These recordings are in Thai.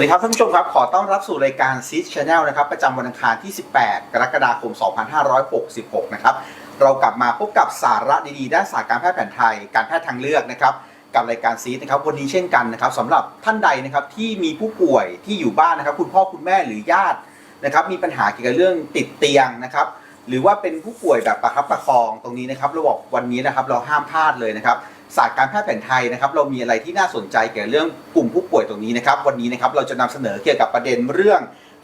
วัสดีครับท่านผู้ชมครับ ขอต้อนรับสู่รายการซีช Channel นะครับประจำวันอังคารที่ 18 กรกฎาคม 2566 นะครับ เรากลับมาพบกับสาระดีๆ ด้านศาสตร์การแพทย์แผนไทย การแพทย์ทางเลือกนะครับ กับรายการซีนะครับ วันนี้เช่นกันนะครับสำหรับท่านใดนะครับที่มีผู้ป่วยที่อยู่บ้านนะครับ คุณพ่อคุณแม่หรือญาตินะครับ มีปัญหาเกี่ยวกับเรื่องติดเตียงนะครับ หรือว่าเป็นผู้ป่วยแบบประคับประคองตรงนี้นะครับเราบอกวันนี้นะครับเราห้ามพลาดเลยนะครับ ศาสตร์การแพทย์แผนไทยนะครับเรามีอะไรที่น่าสนใจเกี่ยวกับเรื่องกลุ่มผู้ป่วยตรงนี้นะครับวันนี้นะครับเราจะนำเสนอเกี่ยวกับประเด็นเรื่อง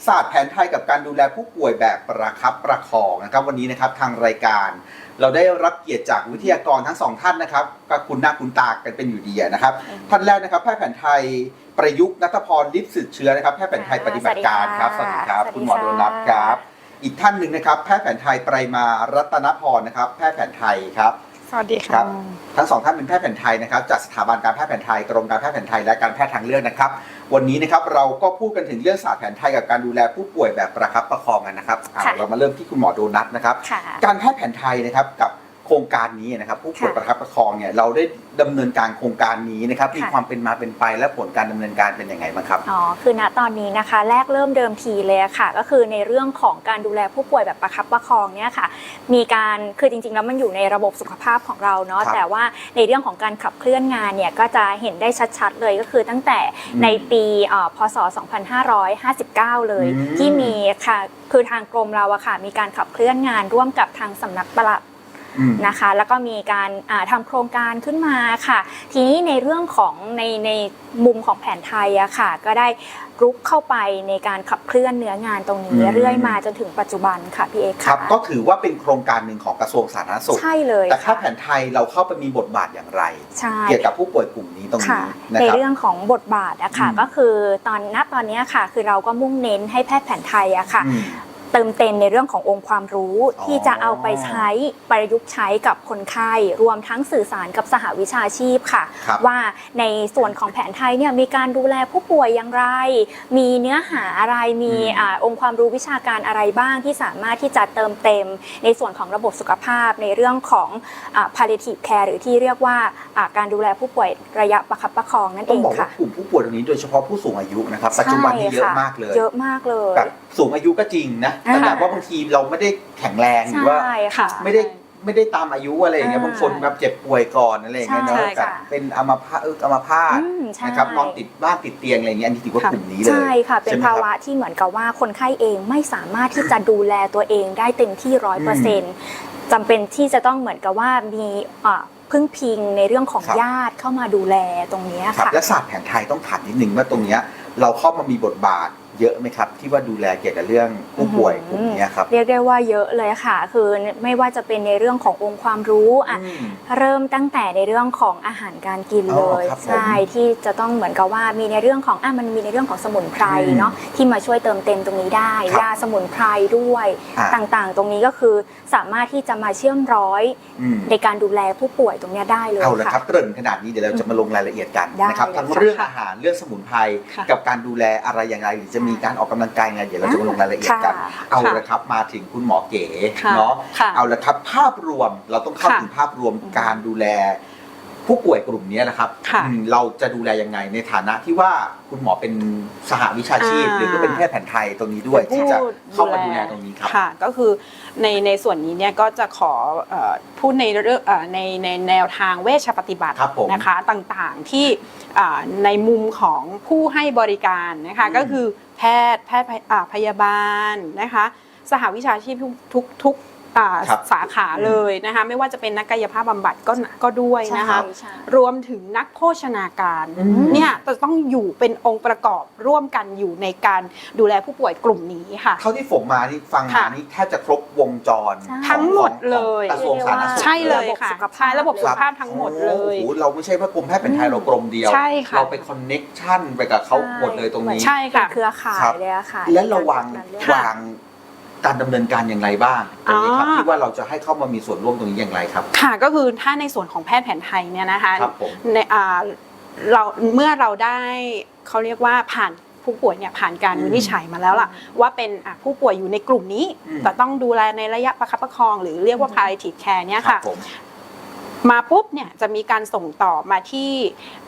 ศาสตร์แผนไทยกับการดูแลผู้ป่วยแบบประคับประคองนะครับวันนี้นะครับทางรายการ เราได้รับเกียรติจากวิทยากรทั้งสองท่านนะครับก็คุณหน้าคุณตากันเป็นอยู่ดีอะนะครับท่านแรกนะครับแพทย์แผนไทยประยุกต์นัทพรลิปสืบเชื้อนะครับแพทย์แผนไทยปฏิบัติการครับสวัสดีครับ คุณหมอโดนัทครับ อีกท่านหนึ่งนะครับ แพทย์แผนไทยไตรมารัตนพรนะครับ แพทย์แผนไทยครับ สวัสดีครัค่ะบทั้งสองท่านเป็นแพทย์แผนไทยนะครับจากสถาบันการแพทย์แผนไทยกรมการแพทย์แผนไทยและการแพทย์ทางเลือกนะครับ วันนี้นะครับเราก็พูดกันถึงเรื่องศาสตร์แผนไทยกับการดูแลผู้ป่วยแบบประคับประคองกันนะครับอ่าค่ะเรามาเริ่มที่คุณหมอโดนัทนะครับค่ะการแพทย์แผนไทยนะครับกับ โครงการนี้นะครับผู้ป่วยค่ะประคับประคองเนี่ยเราได้ดำเนินการโครงการนี้นะครับมีค่ะ ความเป็นมาเป็นไปและผลการดำเนินการเป็นยังไงบ้างครับ อ๋อ คือณตอนนี้นะคะ แรกเริ่มเดิมทีเลยอะค่ะ ก็คือในเรื่องของการดูแลผู้ป่วยแบบประคับประคองเนี่ยค่ะ มีการคือจริงๆแล้วมันอยู่ในระบบสุขภาพของเราเนาะครับแต่ว่าในเรื่องของการขับเคลื่อนงานเนี่ยก็จะเห็นได้ชัดๆเลยก็คือตั้งแต่อืมในปีเอ่อพศ 2559 เลยอืม ที่มีค่ะคือทางกรมเราอะค่ะมีการขับเคลื่อนงานร่วมกับทางสำนักปลัดอืม นะคะ แล้วก็มีการอ่าทำโครงการขึ้นมาค่ะ ทีนี้ในเรื่องของในในมุมของแผนไทยอะค่ะ ก็ได้รุกเข้าไปในการขับเคลื่อนเนื้องานตรงนี้อืมเรื่อยมาจนถึงปัจจุบันค่ะพี่เอกคค่ะรับ ก็ถือว่าเป็นโครงการหนึ่งของกระทรวงสาธารณสุขใช่เลย แต่แพทย์แผนไทยเราเข้าไปมีบทบาทอย่างไรใช่เกี่ยวกับผู้ป่วยกลุ่มนี้ตรงค่ะนี้นะในครับเรื่องของบทบาทอะค่ะอืมก็คือตอนณตอนเนี้ยค่ะ คือเราก็มุ่งเน้นให้แพทย์แผนไทยอะค่ะอืม เติมเต็มในเรื่องขององค์ความรู้อ๋อที่จะเอาไปใช้ประยุกต์ใช้กับคนไข้รวมทั้งสื่อสารกับสหวิชาชีพค่ะครับว่าในส่วนของแผนไทยเนี่ยมีการดูแลผู้ป่วยอย่างไร มีเนื้อหาอะไรมีอืมอาองค์ความรู้วิชาการอะไรบ้างที่สามารถที่จะเติมเต็ม ในส่วนของระบบสุขภาพในเรื่องของอ่า palliative care หรือที่เรียกว่าอ่าการดูแลผู้ป่วยระยะประคับประคองนั่นต้เอองงบอกว่าค่ะกลุ่มผู้ป่วยตรงนี้โดยเฉพาะผู้สูงอายุนะครับปัจจุบันนี้เยอะใช่ค่มากเลย เยอะมากเลยแบบสูงอายุก็จริงนะแต่อ่าแบบว่าบางทีเราไม่ได้แข็งแรงหรือว่าใช่ค่ะไม่ได้ไม่ได้ตามอายุอะไรอย่างเงี้ยอ่าบางคนแบบเจ็บป่วยก่อนอะไรอย่างเงี้ยเนาะใช่แบบค่ะเป็นอัมพาตเอออัมพาตอืมใช่นะครับนอนติดบ้านติดเตียงอะไรอย่างเงี้ยอันนี้ถือว่าค่ะกลุ่มนี้เลยใช่ค่ะเป็นใช่ไหมภาครับวะที่เหมือนกับว่าคนไข้เองไม่สามารถที่จะดูแลตัวเองได้เต็มที่ร้อยเปอร์เซ็นต์จำเป็นที่จะต้องเหมือนกับว่ามีอ่าพึ่งพิงในเรื่องของครับญาติเข้ามาดูแลตรงเนี้ยครับค่ะและศาสตร์แผนไทยต้องถามนิดนึงว่าตรงเนี้ยเราเข้ามามีบทบาท เยอะไหมครับที่ว่าดูแลเกี่ยวกับเรื่องผู้ป่วยกลุ่มเนี้ยครับ เรียกได้ว่าเยอะเลยค่ะ คือไม่ว่าจะเป็นในเรื่องขององค์ความรู้อะอืมเริ่มตั้งแต่ในเรื่องของอาหารการกินอ๋เลอยครับผมใช่ที่จะต้องเหมือนกับว่ามีในเรื่องของอะมันมีในเรื่องของสมุนไพรอืมเนาะที่มาช่วยเติมเต็มตรงนี้ได้ครับยาสมุนไพรด้วยอ่าต่างๆ ตรงนี้ก็คือสามารถที่จะมาเชื่อมร้อยอืมในการดูแลผู้ป่วยตรงเนี้ยได้เลยเอาละคค่ะรับเกริ่นขนาดนี้เดี๋ยวเราจะมาลงรายละเอียดกันได้นะครับเลยทั้งค่ะเรื่องอาหารเรื่องสมุนไพรค่ะกับการดูแลอะไรอย่างไรหรือจะมีการออกกำลังกายยังไงเดี๋ยวเราจะมาลงรายละเอียดกัน ค่ะเอาละครับมาถึงคุณหมอเก๋ค่ะเนาะค่ะเอาละครับภาพรวมเราต้องเข้าค่ะถึงภาพรวมการดูแล ผู้ป่วยกลุ่มนี้นะครับค่ะอืมเราจะดูแลยังไงในฐานะที่ว่าคุณหมอเป็นสหวิชาชีพ อ่าหรือก็เป็นแพทย์แผนไทยตรงนี้ด้วยที่จะเข้ามาดูแล ตรงนี้ครับ ค่ะ ก็คือในในส่วนนี้เนี่ยก็จะขอเอ่อพูดในเรื่องเอ่อในในแนวทางเวชปฏิบัติครับผมนะคะต่างๆที่อ่าในมุมของผู้ให้บริการนะคะอืม ก็คือแพทย์แพทย์พยอ่าพยาบาลนะคะสหวิชาชีพทุกทุกทุกอ่า ครับสาขาเลยนะคะไม่ว่าจะเป็นนักกายภาพบำบัดก็ก็ด้วยนะคะใช่ใช่ รวมถึงนักโภชนาการอืม เนี่ยจะต้องอยู่เป็นองค์ประกอบร่วมกันอยู่ในการดูแลผู้ป่วยกลุ่มนี้ค่ะ เท่าที่ผมมานี่ฟังมาค่ะนี่แทบจะครบวงจรใช่ของทั้งหมดเลย ของกระทรวงสาธารณสุขใช่เลยค่ะระบบสุขภาพ ใช่ระบบสุขภาพทั้งหมดเลยโอ้โหเราไม่ใช่ว่ากรมแพทย์แผนไทยเรากรมเดียว ใช่ค่ะ เราไปคอนเน็กชันไปกับเขาหมดเลยตรงนี้ ใช่เป็นค่ะ เครือข่าครัยบเลยอะค่ะและเราวางในกรจัดกรเลือกค่ะวาง การดำเนินการอย่างไรบ้างตรงนี้ครับอ๋อ ที่ว่าเราจะให้เข้ามามีส่วนร่วมตรงนี้อย่างไรครับ ค่ะก็คือถ้าในส่วนของแพทย์แผนไทยเนี่ยนะคะครับผม ในอ่าเราเมื่อเราได้เขาเรียกว่าผ่านผู้ป่วยเนี่ยผ่านการอืมวินิจฉัยมาแล้วล่ะ ว่าเป็นอะผู้ป่วยอยู่ในกลุ่มนี้อืม แต่ต้องดูแลในระยะประคับประคอง หรือเรียกว่า palliative care เนี่ยครัค่ะบผม มาปุ๊บเนี่ยจะมีการส่งต่อมาที่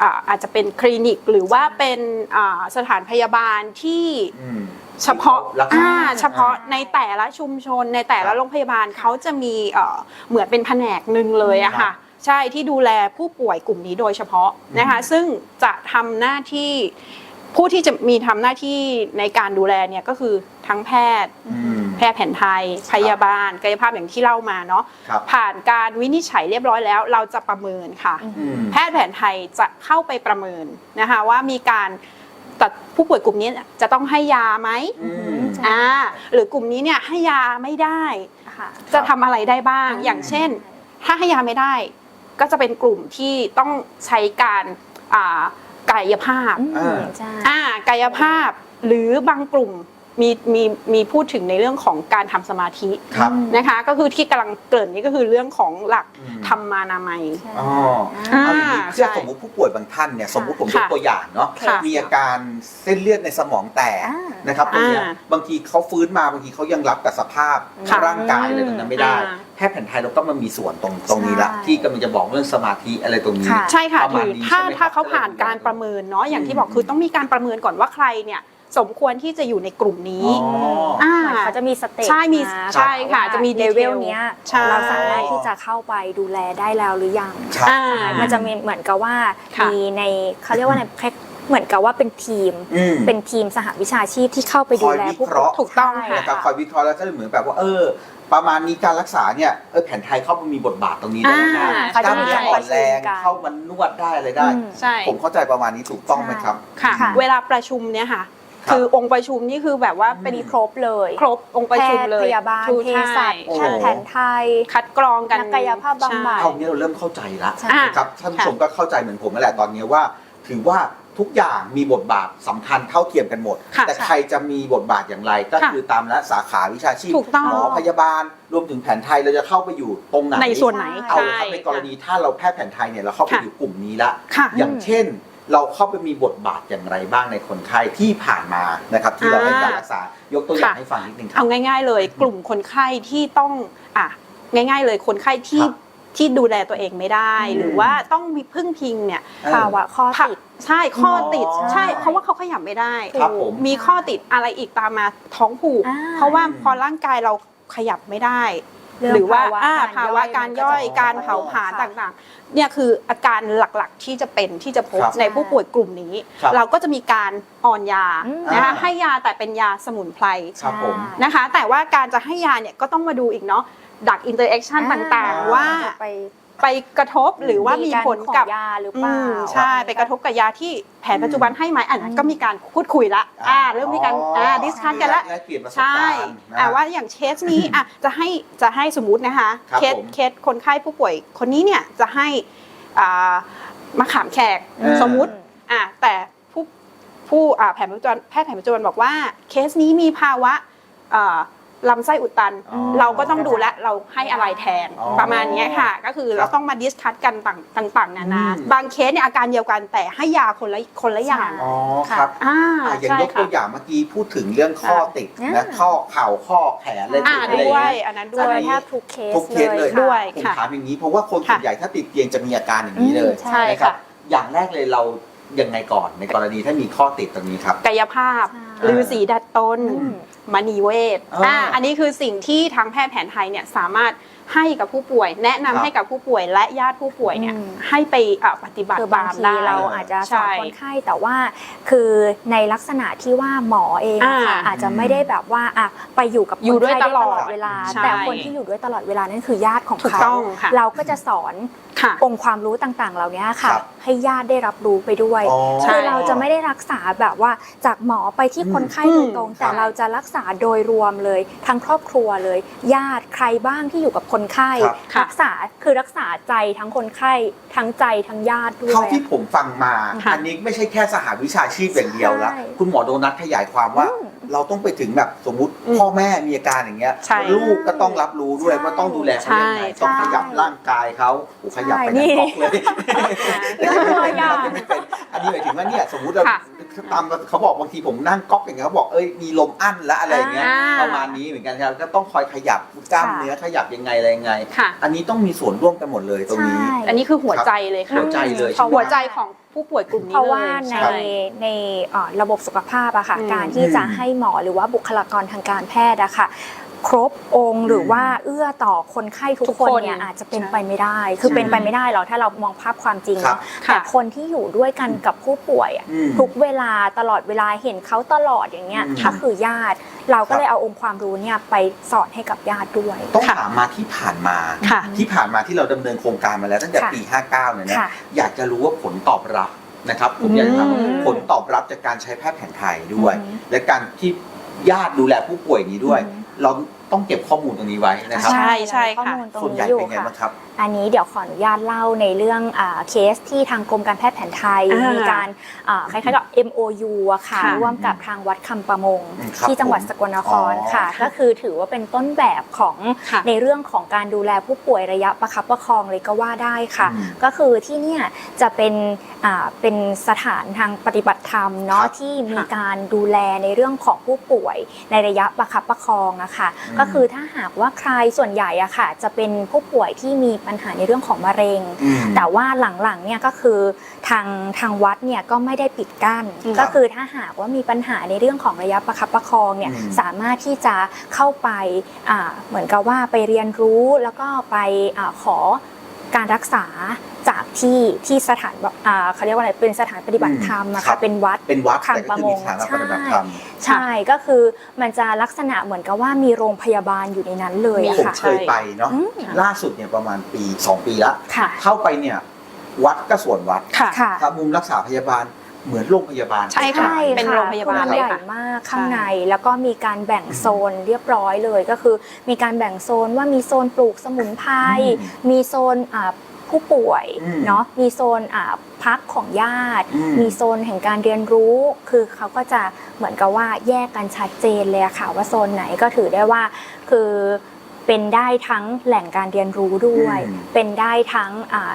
อ่าอาจจะเป็นคลินิกหรือว่าเป็นอ่าสถานพยาบาลที่อืมเฉพาะรักษาอ่าเฉพาะในแต่ละชุมชน ในแต่คละรับโรงพยาบาลเขาจะมีเอ่อเหมือนเป็นแผนกหนึ่งเลยอะครัค่ะบใช่ที่ดูแลผู้ป่วยกลุ่มนี้โดยเฉพาะนะคะอืมซึ่งจะทำหน้าที่ผู้ที่จะมีทำหน้าที่ในการดูแลเนี่ยก็คือทั้งแพทย์อืม แพทย์แผนไทย พยาบาล กายภาพอย่างที่เล่ามาเนาะครับผ่านการวินิจฉัยเรียบร้อยแล้ว เราจะประเมินค่ะอืมแพทย์แผนไทยจะเข้าไปประเมินนะคะว่ามีการตัดผู้ป่วยกลุ่มนี้จะต้องให้ยาไหมอืมอ่าหรือกลุ่มนี้เนี่ยให้ยาไม่ได้ค่ะจะทำอะไรได้บ้างอืมอย่างเช่น ถ้าให้ยาไม่ได้ ก็จะเป็นกลุ่มที่ต้องใช้การอ่ากายภาพอืมอ่าใช่อ่ากายภาพ หรือบางกลุ่ม มีมีมีพูดถึงในเรื่องของการทำสมาธิครับนะคะ ก็คือที่กำลังเกริ่นนี่ก็คือเรื่องของหลักอืม ธรรมานามัยใช่อ๋ออ่าเอาอย่างนี้เพื่อใช่สมมติผู้ป่วยบางท่านเนี่ยสมมติผมยกค่ะตัวอย่างเนาะค่ะมีอาการเส้นเลือดในสมองแตกอ่า นะครับตรงเนี้ยอ่าบางทีเขาฟื้นมาบางทีเขายังรับกับสภาพค่ะร่างกายอะไรตรงนั้นไม่ได้ อ่า แพทย์แผนไทยเราก็มามีส่วนตรงตรงนี้ละใช่ที่กำลังจะบอกเรื่องสมาธิอะไรตรงนี้ ค่ะ ใช่ค่ะประมาถืณอนี้ถ้าใช่ไหมถ้าเขาครับผ่านการประเมินเนาะอย่างที่บอกคือต้องมีการประเมินก่อนว่าใครเนี่ย สมควรที่จะอยู่ในกลุ่มนี้ อ๋ออ่าเหมือนเขาจะมีสเตจใช่มีาใช่ค่ะว่าจะมีเลเวล detail เนี้ยใช่ เราสามารถที่จะเข้าไปดูแลได้แล้วหรือยัง ครับ อ่า มันจะมีเหมือนกับว่าค่ะมีในเขาเรียกว่าในแพ็คเหมือนกับว่าเป็นทีม อืม เป็นทีมสหวิชาชีพที่เข้าไปดูแลผู้คอยวิเคราะห์ป่วยถูกต้องใช่ค่ะ นะครับคอยวิเคราะห์แล้วก็เหมือนแบบว่าเออ ประมาณนี้การรักษาเนี่ยเออแผนไทยเข้ามามีบทบาทตรงนี้ได้นะอ่าเขากจะล้ามมีเนื้อการอ่ปอระนชุแรมงกัน เข้ามานวดได้อะไรได้ อืม ใช่ ผมเข้าใจประมาณนี้ถูกต้องไหมครับ ค่ะ ค่ะ เวลาประชุมเนี่ยค่ะ ครับคือองค์ประชุมนี่คือแบบว่าเป็นมีครบเลย ครบองค์ประชุมเลยแพทย์พยาบาลถูกเภสัชใช่แพทย์แผนไทยคัดกรองกันนักกายภาพบำบัดใช่เอาเนี้ยเราเริ่มเข้าใจละใช่อ่านะครับท่านผู้ชมก็เข้าใจเหมือนผมนั่นแหละตอนนี้ว่า ถือว่าทุกอย่างมีบทบาทสำคัญเท่าเทียมกันหมด ค่ะแต่ใครจะมีบทบาทอย่างไรก็ค่ะคือตามละสาขาวิชาชีพถูกต้อง หมอพยาบาล รวมถึงแผนไทยเราจะเข้าไปอยู่ตรงไหนในส่วนไหนเอาใช่ละครับในกรณีถ้าเราแพทย์แผนไทยเนี่ยเราเข้าไปค่ะอยู่กลุ่มนี้ละ ค่ะ อย่างเช่น เราเข้าไปมีบทบาทอย่างไรบ้างในคนไข้ที่ผ่านมานะครับที่เราให้การรักษายกตัวอย่างค่ะให้ฟังนิดนึงครัเอาบง่าย ๆ เลยกลุ่มคนไข้ที่ต้องอะง่าย ๆ เลยคนไข้ที่ครับที่ดูแลตัวเองไม่ได้อืมหรือว่าต้องมีพึ่งพิงเนี่ยเออภาวะข้อติดใช่ข้อติดอ๋อใช่เพราะว่าเขาขยับไม่ได้ครับผมมีข้อติดอะไรอีกตามมาท้องผูกอ่าเพราะว่าพอร่างกายเราขยับไม่ได้เรื่องหรือว่าภาวะอ่าการภาวะย่อยการย่อยมันก็จะการเผาผลาญค่ะต่างๆ เนี่ยคืออาการหลักๆที่จะเป็นที่จะพบครับในผู้ป่วยกลุ่มนี้ ครับเราก็จะมีการอ่อนยาอืม นะคะอ่า ให้ยาแต่เป็นยาสมุนไพรครับผม นะคะ แต่ว่าการจะให้ยาเนี่ยก็ต้องมาดูอีกเนาะดักอินเตอร์แอคชั่นอ่าต่างๆ ว่าไป ไปกระทบหรือว่ามีผลกับารของยาหรืออืเปล่ามใช่ไปกระทบกับยาที่แผนปัจจุบันให้ไหมอันนั้นก็มีการพูดคุยละอ่าเริ่มมีการอ่าดิสคัสกันละแลกเปลี่ยนประสบใช่การณ์นะอ่าว่าอย่างเคสนี้อะจะให้จะให้สมมุตินะคะครับเคสผมเคสคนไข้ผู้ป่วยคนนี้เนี่ยจะให้อ่ามะขามแขกเออสมมุติอะแต่ผู้ผู้อ่าแผนปัจจุบันแพทย์แผนปัจจุบันบอกว่าเคสนี้มีภาวะอ่า ลำไส้อุดตัน อ๋อเราก็ต้องดูแลเราให้อะไรแทนอ๋อประมาณเนี้ยค่ะ ก็คือครัเราบต้องมาดิสคัตกันต่างต่างๆนานาอืม บางเคสเนี่ยอาการเดียวกันแต่ให้ยาคนละคนละอย่างอ๋อครับอ่าอะอย่างใช่ยกตัวค่ะอย่างเมื่อกี้พูดถึงเรื่องข้อติดอ่านะข้อเข่าข้อแขนอะไรอ่าติดอะไรด้อวย่างยเงี้ย อันนั้นด้จะวยแทบทุกเคสทุกเคสเลยค่ะ ด้วยผมค่ะถามอย่างนี้เพราะว่าคนส่วนค่ะใหญ่ถ้าติดเตียงจะมีอาการอย่างนี้เลยใช่ นะครับค่ะ อย่างแรกเลยเรายังไงก่อนในกรณีถ้ามีข้อติดตรงนี้ครับ กายภาพใช่ลือสีดัดตน อืม มณีเวทอ่าอ่าอันนี้คือสิ่งที่ทางแพทย์แผนไทยเนี่ยสามารถ ให้กับผู้ป่วย แนะนำครับให้กับผู้ป่วยและญาติผู้ป่วยเนี่ยอืม ให้ไปอะปฏิบัติคือบางตามทีได้ เราอาจจะสอนใช่คนไข้แต่ว่า คือในลักษณะที่ว่าหมอเองอะค่ะอ่าอาจจะไม่ได้แบบว่าอะไปอยู่กับอยู่คนด้วยไข้ตลอดเวลา ใช่ แต่คนที่อยู่ด้วยตลอดเวลานั่นคือญาติของถูกเขาต้องค่ะเราก็จะสอนค่ะ องค์ความรู้ต่างๆ เหล่านี้ค่ะ ครับให้ญาติได้รับรู้ไปด้วยอ๋อใช่คือเราจะไม่ได้รักษาแบบว่าจากหมอไปที่คนไข้โดยตรงอืมแต่ใช่เราจะรักษาโดยรวมเลยทั้งครอบครัวเลย ญาติ ใครบ้างที่อยู่กับคนไข้ครับค่ะรักษาคือรักษาใจทั้งคนไข้ทั้งใจทั้งญาติด้วย เท่าที่ผมฟังมา ค่ะอันนี้ไม่ใช่แค่สหวิชาชีพอย่างเดียวละใช่ คุณหมอโดนัทขยายความว่า อืม เราต้องไปถึงแบบสมมุติอืมพ่อแม่มีอาการอย่างเงี้ยใช่ลูกก็ต้องรับรู้ด้วยใช่ว่าต้องดูแลเขายังไงใช่ ต้องขยับร่างกายเขาโอ้ขยับไปใช่ไหนบอกเลยยกตัวอย่าง อันนี้หมายถึงว่าเนี่ยสมมุติเราค่ะถ ตามเขาบอกบางทีผมนั่งก๊อกอย่างเงี้ยเขาบอกเอ้ยมีลมอั้นและอะไรอย่างเงี้ยอ่าประมาณนี้เหมือนกันครับก็ต้องคอยขยับกล้ามเนื้อขยับยังไงอะไรยังไง ค่ะ อันนี้ต้องมีส่วนร่วมกันหมดเลยตรงนี้ ใช่ อันนี้คือหัวใจเลยค่ะหัวใจเลยเพราะใช่ไหม หัวใจของผู้ป่วยกลุ่มนี้เพราะเลยว่าในใช่ในเอ่อระบบสุขภาพอะค่ะอืมการที่จะให้หมอหรือว่าบุคลากรทางการแพทย์อะค่ะ ครบองค์หรือว่าเอื้อต่อคนไข้ทุกทุกคนคนเนี่ยอาจจะเป็นใช่ไปไม่ได้ คือเป็นไปไม่ได้หรอกถ้าเรามองภาพความจริงครับเนาะค่ะ แต่คนที่อยู่ด้วยกันกับผู้ป่วยอะอืมทุกเวลาตลอดเวลาเห็นเขาตลอดอย่างเงี้ยอืม ก็คือญาติ เราก็ครับเลยเอาองค์ความรู้เนี่ยไปสอนให้กับญาติด้วย ต้องค่ะ ถามมาที่ผ่านมา ค่ะ ที่ผ่านมาที่เราดำเนินโครงการมาแล้วตั้งแต่ค่ะ ปี 59เนี่ยนะค่ะ อยากจะรู้ว่าผลตอบรับนะครับผมอยากจะถามอืม ผลตอบรับจากการใช้แพทย์แผนไทยด้วย อืมและการที่ญาติดูแลผู้ป่วยนี้ด้วย อืม เราต้องเก็บข้อมูลตรงนี้ไว้นะครับ ใช่ใช่ข้อค่ะ มูลตรงส่วนใหญ่นี้อยู่เป็นไงค่ะ บ้างครับ อันนี้เดี๋ยวขออนุญาตเล่าในเรื่องอาเคสที่ทางกรมการแพทย์แผนไทย อ่ามีมีการอ่าคล้ายๆกับ MOU อะค่ะค่ะร่วมกับทางวัดคำประมงอืมครับที่จังหวัดสกลนครอ๋อค่ะ ก็คือถือว่าเป็นต้นแบบของค่ะ ในเรื่องของการดูแลผู้ป่วยระยะประคับประคองเลยก็ว่าได้ค่ะ อืมก็คือที่เนี่ยจะเป็นอ่าเป็นสถานทางปฏิบัติธรรมเนาะครับที่มีการดูแลในเรื่องของผู้ป่วยในระยะประคับประคองอะค่ะ อืม ก็คือถ้าหากว่าใครส่วนใหญ่อะค่ะ จะเป็นผู้ป่วยที่มีปัญหาในเรื่องของมะเร็งอืมแต่ว่าหลังๆเนี่ยก็คือทางทางวัดเนี่ยก็ไม่ได้ปิดกั้นอืมก็คือถ้าหากว่ามีปัญหาในเรื่องของระยะประคับประคองเนี่ยอืมสามารถที่จะเข้าไปอ่าเหมือนกับว่าไปเรียนรู้แล้วก็ไปอาขอ การรักษาจากที่ที่สถานแบบอ่าเขาเรียกว่าอะไรเป็นสถานปฏิบัติธรรมอะครัค่ะบเป็นวัดเป็นวัดแต่ทางก็ประคือมมีงสถานปฏิบัติธรรมใช่ก็คือมันจะลักษณะเหมือนกับว่ามีโรงพยาบาลอยู่ในนั้นเลยอะผมค่ะเคยไปเนาะอืมล่าสุดเนี่ยประมาณปี 2 ปีละค่ะเข้าไปเนี่ยวัดก็ส่วนวัดค่ะค่ะครับมุมรักษาพยาบาล เหมือนโรงพยาบาล ใช่ค่ะใช่เป็นโรงพยาบาลคือมันเลยใหญ่ค่ะมากข้างในแล้วก็มีการแบ่งโซนเรียบร้อยเลย ก็คือมีการแบ่งโซนว่ามีโซนปลูกสมุนไพรอืมมีโซนอ่าผู้ป่วยอืมเนาะมีโซนอ่าพักของญาติ อืม มีโซนแห่งการเรียนรู้ คือเขาก็จะเหมือนกับว่าแยกกันชัดเจนเลยอะค่ะว่าโซนไหนก็ถือได้ว่าคือเป็นได้ทั้งแหล่งการเรียนรู้ด้วย อืม เป็นได้ทั้งอ่า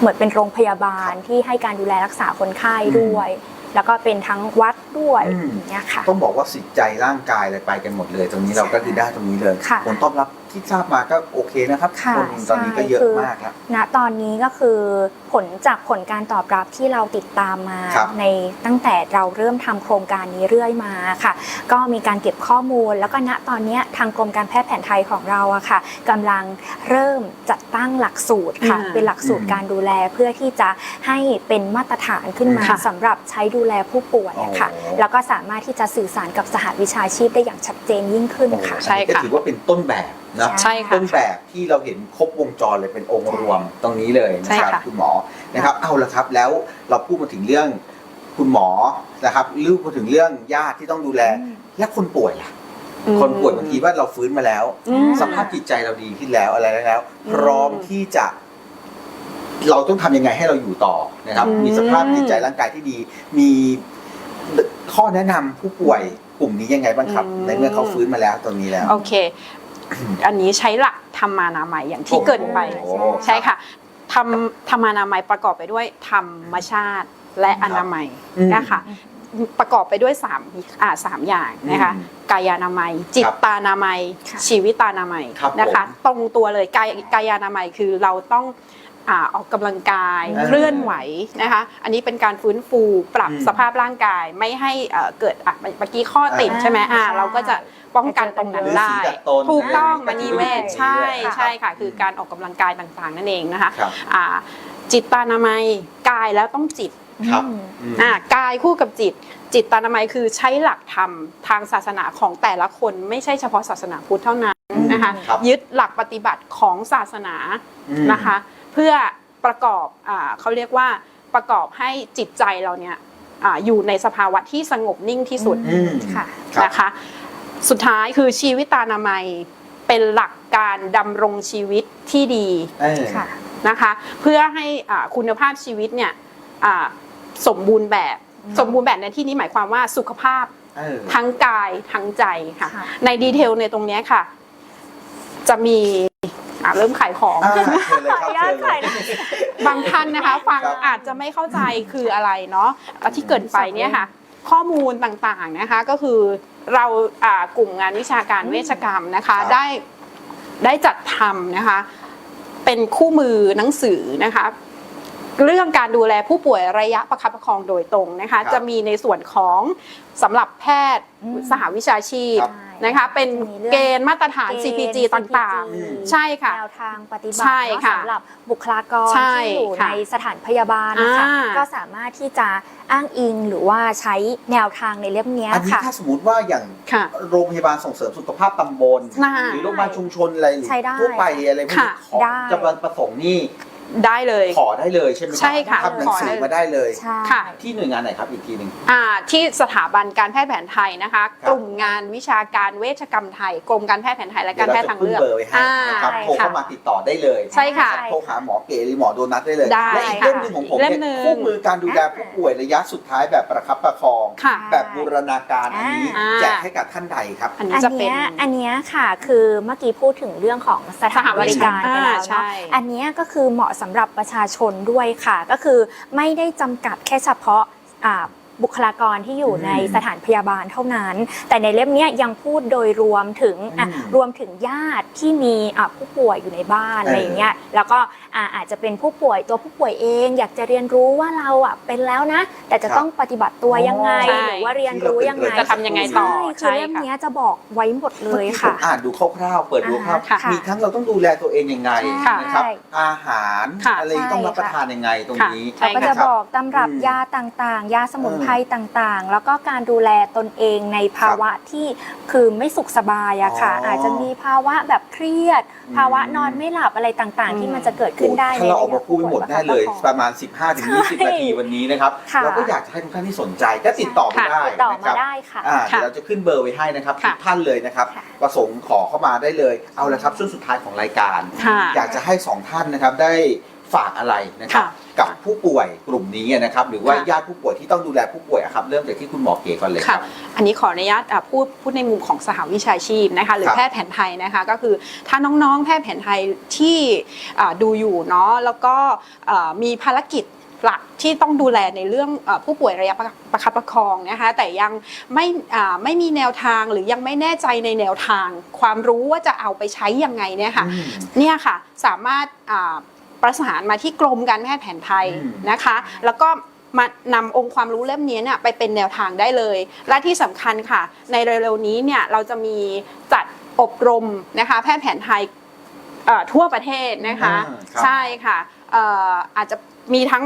เหมือนเป็นโรงพยาบาลที่ให้การดูแลรักษาคนไข้ด้วย แล้วก็เป็นทั้งวัดด้วยอืมอย่างเนี่ยค่ะ ต้องบอกว่าสิตใจร่างกายอะไรไปกันหมดเลย ตรงนี้เราก็คือได้ตรงนี้เลยค่ะ ผลตอบรับ ที่ทราบมาก็โอเคนะครับค่ะคนตอนนี้ก็เยอะใช่คือมากแล้วณตอนนี้ก็คือผลจากผลการตอบรับที่เราติดตามมา ครับในตั้งแต่เราเริ่มทำโครงการนี้เรื่อยมาค่ะ ก็มีการเก็บข้อมูล แล้วก็ณตอนเนี้ยทางกรมการแพทย์แผนไทยของเราอะค่ะกำลังเริ่มจัดตั้งหลักสูตรค่ะอืมเป็นหลักสูตรอืมการดูแลเพื่อที่จะให้เป็นมาตรฐานขึ้นมาค่ะ สำหรับใช้ดูแลผู้ป่วยอะค่ะ อ๋อ แล้วก็สามารถที่จะสื่อสารกับสหวิชาชีพได้อย่างชัดเจนยิ่งขึ้นโอ้โหค่ะ ใช่อันนี้ก็ค่ะถือว่าเป็นต้นแบบ นะใช่ค่ะต้นแบบที่เราเห็นครบวงจรเลยเป็นองค์รวมตรงนี้เลยนะครับใช่ค่ะ คุณหมอนะครับเอาละครับแล้วเราพูดมาถึงเรื่องคุณหมอนะครับลือมาถึงเรื่องญาติที่ต้องดูแล อืม และคนป่วยล่ะอืม คนป่วยบางทีว่าเราฟื้นมาแล้ว อืม สภาพจิตใจเราดีขึ้นแล้วอะไรแล้ว อืมพร้อมที่จะ เราต้องทำยังไงให้เราอยู่ต่อนะครับ อืม มีสภาพจิตใจร่างกายที่ดี มีข้อแนะนำผู้ป่วยกลุ่มนี้ยังไงบ้างครับในเมื่อเขาฟื้นมาแล้วตรงนี้แล้ว โอเค อันนี้ใช้หลักธรรมานามัยอย่างที่เกรินไปโอ้โหใช่ค่ะธรรมธรรมานามัยประกอบไปด้วยธรรมชาติและอนามัยอืมนะคะประกอบไปด้วย3อ่าสามอย่างนะคะอืมกายานามัย จิตตานามัย ค่ะ ชีวิตตานามัยครับนะคะผมตรงตัวเลยกายกายานามัยคือเราต้อง อ่าออกกำลังกายเออเคลื่อนไหวนะคะ อันนี้เป็นการฟื้นฟูปรับอืมสภาพร่างกายไม่ให้เอ่อเกิดอะเมื่อกี้ข้อติดอ่าใช่ไหมอ่าใช่เราก็จะป้องกันตรงนั้นหรือได้สีดัดตนถูกต้องอะไรมณีเวทอย่างนี้ใช่ค่ะใช่ค่ะ คือการออกกำลังกายต่างๆ นั่นเองนะคะครับอ่าจิตตานามัยกายแล้วต้องจิตครับอืมอืมอ่ากายคู่กับจิต จิตตานามัยคือใช้หลักธรรมทางศาสนาของแต่ละคนไม่ใช่เฉพาะศาสนาพุทธเท่านั้นนะคะครับยึดหลักปฏิบัติของศาสนาอืมนะคะ เพื่อประกอบอ่าเขาเรียกว่าประกอบให้จิตใจเราเนี่ยอ่าอยู่ในสภาวะที่สงบนิ่งที่สุดอืมค่ะครับนะคะ สุดท้ายคือชีวิตตานามัยเป็นหลักการดำรงชีวิตที่ดีเออค่ะนะคะ เพื่อให้อ่าคุณภาพชีวิตเนี่ยอ่าสมบูรณ์แบบอืมสมบูรณ์แบบในที่นี้หมายความว่าสุขภาพเออทั้งกายทั้งใจค่ะค่ะในดีเทลในตรงเนี้ยค่ะ จะมีอะ เริ่มขายของ อ่าเชิญเลยขอคอรับนุญาตเชิญถ่ายเลยบางท่านนะคะ ฟังครับอาจจะไม่เข้าใจคืออะไรเนาะอะที่เกิดไปเนี่ยค่ะ ข้อมูลต่างๆนะคะก็คือเราอ่ากลุ่มงานวิชาการเวชกรรมนะคะ ครับ ได้ได้จัดทำนะคะ เป็นคู่มือหนังสือนะคะ เรื่องการดูแลผู้ป่วยระยะประคับประคองโดยตรงนะคะ ครับจะมีในส่วนของสำหรับแพทย์อืม สหวิชาชีพ ครับ นะคะเป็นจะมีเรื่องเกณฑ์มาตรฐานเกณฑ์ CPG ต่าง CPG ๆใช่ค่ะแนวทางปฏิบัติใช่เนาะค่ะสำหรับบุคลากรใช่ที่อยู่ค่ะในสถานพยาบาลนะคะอ่าก็สามารถที่จะอ้างอิงหรือว่าใช้แนวทางในเล่มเนี้ยอันนี้ค่ะถ้าสมมติว่าอย่างค่ะโรงพยาบาลส่งเสริมสุขภาพตำบลน่าหรือโรงพยาบาลชุมชนอะไรหรือใช้ได้ทั่วไปอะไรพวกนี้ค่ะขอได้จะมาประสงค์นี่ ได้เลย ขอได้เลยใช่ไหมรับใช่ค่ะทำหนังสือมาได้เลยใช่ค่ะ ที่หน่วยงานไหนครับอีกทีหนึ่ง อ่าที่สถาบันการแพทย์แผนไทยนะคะครับกลุ่มงานวิชาการเวชกรรมไทย กรมการแพทย์แผนไทยและการแพทย์ทางเลือกดี๋ยวรจะขึ้นเบอร์ไว้ให้นะครับอ่าโทรเข้ามาติดต่อได้เลยใช่ค่ะโทรหาหมอเก๋หรือหมอโดนัทได้เลยได้และอีกเล่มหนึ่งของผมเล่มเนี่ยหนึ่งคู่มือการดูแลผู้ป่วยระยะสุดท้ายแบบประคับประคอง ค่ะ แบบบูรณาการอันนี้อ่า แจกให้กับท่านใดครับ อันนี้อันจะเป็น เนี้ยอันเนี้ยค่ะคือเมื่อกี้พูดถึงเรื่องของสถานบริการไปแล้วอ่าใช่ เนาะอันเนี้ยก็คือเหมาะสำหรับประชาชนด้วยค่ะ ก็คือไม่ได้จำกัดแค่เฉพาะอ่าบุคลากรที่อยู่อืมในสถานพยาบาลเท่านั้น แต่ในเล่มเนี้ยยังพูดโดยรวมถึงอะอืมรวมถึงญาติที่มีอะผู้ป่วยอยู่ในบ้านเออออะไรอย่างเงี้ยแล้วก็ อะอาจจะเป็นผู้ป่วยตัวผู้ป่วยเอง อยากจะเรียนรู้ว่าเราอะเป็นแล้วนะ แต่จะครับต้องปฏิบัติตัวยังไงใช่ หรือว่าเรียนรู้ยังไงจะทำยังไงต่อใช่คือใช่เล่มค่ะ เนี้ยจะบอกไว้หมดเลเมื่อยกี้ผค่ะมอ่านดูคร่าวๆ เปิดดูคร่าวค่ะๆมีทั้งเราต้องดูแลตัวเองยังไงค่ะนะครับ อาหารค่ะ อะไรต้องรับประทานยังไงตรงนี้ ใช่เราก็จะครับบอกตำรับอืมยาต่างๆ ยาสมุนไพรต่างๆ แล้วก็การดูแลตนเองในภาวะที่คือไม่สุขสบายอะค่ะ อ๋อออาจจะมีภาวะแบบเครียด อืมภาวะนอนไม่หลับอะไรต่างอืมๆที่มันจะเกิดขึ้นได้ถ้าเราออกมาพูดไปหมดได้เลยในประมาณ 15-20 นาทีวันนี้นะครับค่ะเราก็อยากจะให้ทุกท่านที่สนใจก็ติดต่อไปได้ติดต่อนะคมารับได้ค่ะ อ่าค่ะเดี๋ยวเราจะขึ้นเบอร์ไว้ให้นะครับทุค่ะ กท่านเลยนะครับค่ะ ประสงค์ขอเข้ามาได้เลยเอาละครับช่วงสุดท้ายของรายการ ค่ะ อยากจะให้สองท่านนะครับได้ ฝากอะไรนะครับค่ะกับผู้ป่วยกลุ่มนี้นะครับหรือว่าค่ะญาติผู้ป่วยที่ต้องดูแลผู้ป่วยอะครับเริ่มจากที่คุณหมอเก๋ก่อนเลยคค่ะรับอันนี้ขออนุญาตอะพูดพูดในมุมของสหวิชาชีพนะคะหรือครับแพทย์แผนไทยนะคะก็คือถ้าน้องๆ แพทย์แผนไทยที่อ่าดูอยู่เนาะแล้วก็อ่ามีภารกิจหลักที่ต้องดูแลในเรื่องอาผู้ป่วยระยะประประคับประคองนะคะแต่ยังไม่อ่าไม่มีแนวทางหรือยังไม่แน่ใจในแนวทาง ความรู้ว่าจะเอาไปใช้ยังไงเนี่ยค่ะอืมเนี่ยค่ะสามารถอ่า ประสานมาที่กรมการแพทย์แผนไทยอืมนะคะ แล้วก็มานำองค์ความรู้เล่มนี้เนี่ยไปเป็นแนวทางได้เลย และที่สำคัญค่ะ ในเร็วๆนี้เนี่ยเราจะมีจัดอบรมนะคะแพทย์แผนไทยเอ่อทั่วประเทศนะคะอืมครับใช่ค่ะเอ่ออาจจะมีทั้ง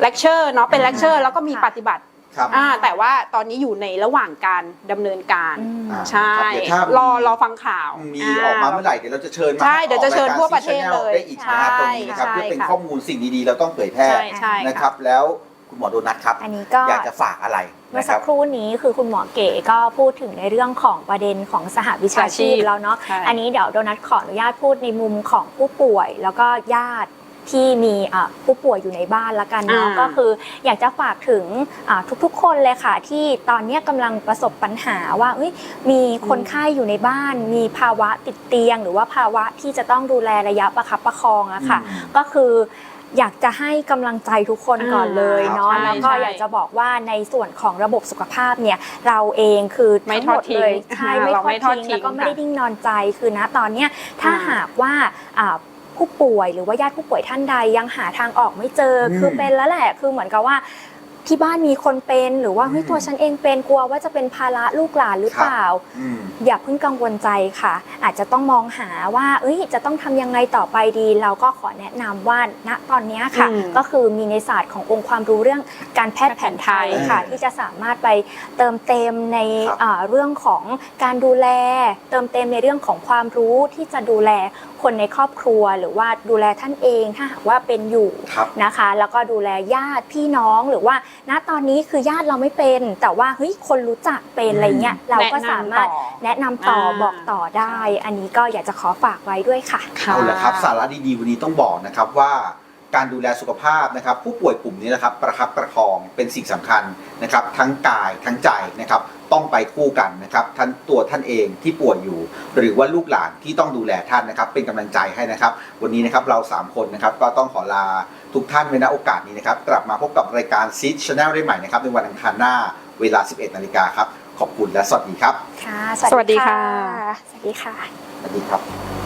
เลคเชอร์เนาะเป็นเลคเชอร์แล้วก็มีค่ะปฏิบัติ ครับอ่าแต่ว่าตอนนี้อยู่ในระหว่างการดำเนินการอืมอ่าใช่ ครับเดี๋ยวถ้ารอรอฟังข่าว มีออกมาเมื่อไหร่เดี๋ยวเราจะเชิญมาใช่เดี๋ยวจะเชิญทั่วประเทศเลยได้อีกนะครับตรงนี้นะครับใช่เพื่อเป็นค่ะ ข้อมูลสิ่งดีๆ เราต้องเผยแพร่ใช่ใช่นะครับ แล้วคุณหมอโดนัทครับ อันนี้ก็ อยากจะฝากอะไรเมื่อนะคสัรักบ ครู่นี้คือคุณหมอเก๋ก็พูดถึงในเรื่องของประเด็นของสหวิชาชีพแล้วเนาะ ใช่ อันนี้เดี๋ยวโดนัทขออนุญาตพูดในมุมของผู้ป่วย แล้วก็ญาติ ที่มีอะผู้ป่วยอยู่ในบ้านละกันเนาะอ่าก็คืออยากจะฝากถึงอะทุกๆ คนเลยค่ะ ที่ตอนเนี้ยกำลังประสบปัญหาว่าเอ้ยมีคนไข้อยู่ในบ้าน มีภาวะติดเตียง หรือว่าภาวะที่จะต้องดูแลระยะประคับประคองอะค่ะอืมก็คืออยากจะให้กำลังใจทุกคนก่อนเลยเนาะอ่าแล้วก็ใช่อยากจะบอกว่าในส่วนของระบบสุขภาพเนี่ย เราเองคือไม่ทั้งหมดทอดทิ้งเลยใช่อ่าไม่เราทอไม่ดทอดทิ้งทิ้งแล้วก็ไม่ได้ค่ะดิ้งนอนใจคือนะตอนเนี้ยถ้าอ่าหากว่าอ่า ผู้ป่วยหรือว่าญาติผู้ป่วยท่านใดยังหาทางออกไม่เจออมคือเป็นแล้วแหละคือเหมือนกับว่า ที่บ้านมีคนเป็นหรือว่าเฮ้ยอืมตัวฉันเองเป็นกลัวว่าจะเป็นภาระลูกหลานหรือครับเปล่าอืมอย่าเพิ่งกังวลใจค่ะ อาจจะต้องมองหาว่าเอ้ยจะต้องทำยังไงต่อไปดี เราก็ขอแนะนำว่าณตอนเนี้ยค่ะอืมก็คือมีในศาสตร์ขององค์ความรู้เรื่องการแพทย์แผนไทยค่ะอืมที่จะสามารถไปเติมเต็มในครับอ่าเรื่องของการดูแล เติมเต็มในเรื่องของความรู้ที่จะดูแลคนในครอบครัวหรือว่าดูแลท่านเองถ้าหากว่าเป็นอยู่ครับนะคะ แล้วก็ดูแลญาติพี่น้องหรือว่าณตอนนี้คือญาติเราไม่เป็น แต่ว่าเฮ้ยคนรู้จักเป็นอะไรเงี้ยเราก็สามารถแนะนำต่ออ่าบอกต่อได้ อันนี้ก็อยากจะขอฝากไว้ด้วยค่ะค่ะ เอาละครับสาระดีๆวันนี้ต้องบอกนะครับว่าการดูแลสุขภาพนะครับผู้ป่วยกลุ่มนี้นะครับประคับประคองเป็นสิ่งสำคัญนะครับทั้งกายทั้งใจนะครับต้องไปคู่กันนะครับท่านตัวท่านเองที่ป่วยอยู่ หรือว่าลูกหลานที่ต้องดูแลท่านนะครับเป็นกำลังใจให้นะครับ วันนี้นะครับเรา3คนนะครับก็ต้องขอลา ทุกท่านไว้ณโอกาสนี้นะครับ กลับมาพบกับรายการซีชแนลได้ใหม่นะครับในวันอังคารหน้าเวลา 11 นาฬิกาครับ ขอบคุณและสวัสดีครับ ค่ะ สวัสดีค่ะ สวัสดีค่ะ สวัสดีครับ